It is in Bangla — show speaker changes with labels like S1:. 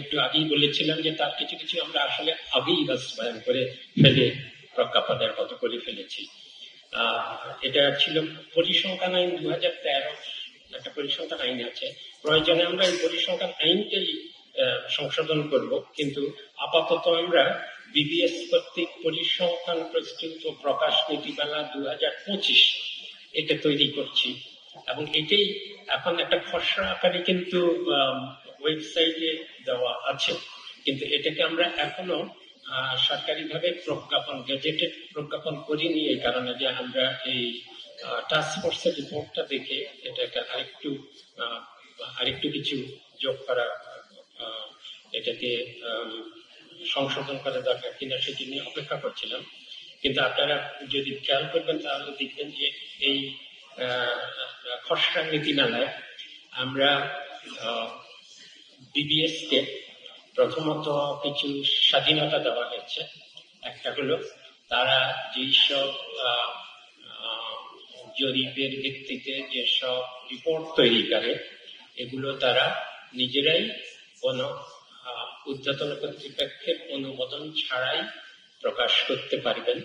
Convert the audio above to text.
S1: একটু আগেই বলেছিলাম যে তার কিছু কিছু আমরা আসলে আগেই বাস্তবায়ন করে ফেলে প্রজ্ঞাপনের মতো করে ফেলেছি। এটা ছিল পরিসংখ্যান আইন দু হাজার তেরো একটা পরিসংখ্যান আইন আছে। প্রয়োজনে আমরা এই পরিসংখ্যান আইনটাই আহ, সংশোধন করব। কিন্তু আপাতত আমরা বিবিএস কর্তৃক পরিসংখ্যান প্রস্তুত প্রকাশ নীতিমালা দু হাজার পঁচিশ এটা তৈরি করছি। এবং এটাই এখন একটা খসড়া আকারে কিন্তু ওয়েবসাইটে দেওয়া আছে। কিন্তু এটাকে আমরা এখনও আহ, সরকারিভাবে প্রজ্ঞাপন গেজেটেড প্রজ্ঞাপন করিনি এই কারণে যে আমরা এই টাস্ক ফোর্সের রিপোর্টটা দেখে এটাকে আরেকটু আরেকটু কিছু যোগ করা এটাকে সংশোধন করা দরকার কিনা সেটি নিয়ে অপেক্ষা করছিলাম। কিন্তু আপনারা যদি খেয়াল করবেন তাহলে দেখবেন যে এই খসড়া নীতিমালায় আমরা বিবিএস কে প্রথমত কিছু স্বাধীনতা দেওয়া হয়েছে। একটা হলো তারা যেসব জরিপের ভিত্তিতে যেসব রিপোর্ট তৈরি করে, এগুলো তারা নিজেরাই কোনো উদ্যতন কর্তৃপক্ষের অনুমোদন ছাড়াই প্রকাশ করতে পারবেন।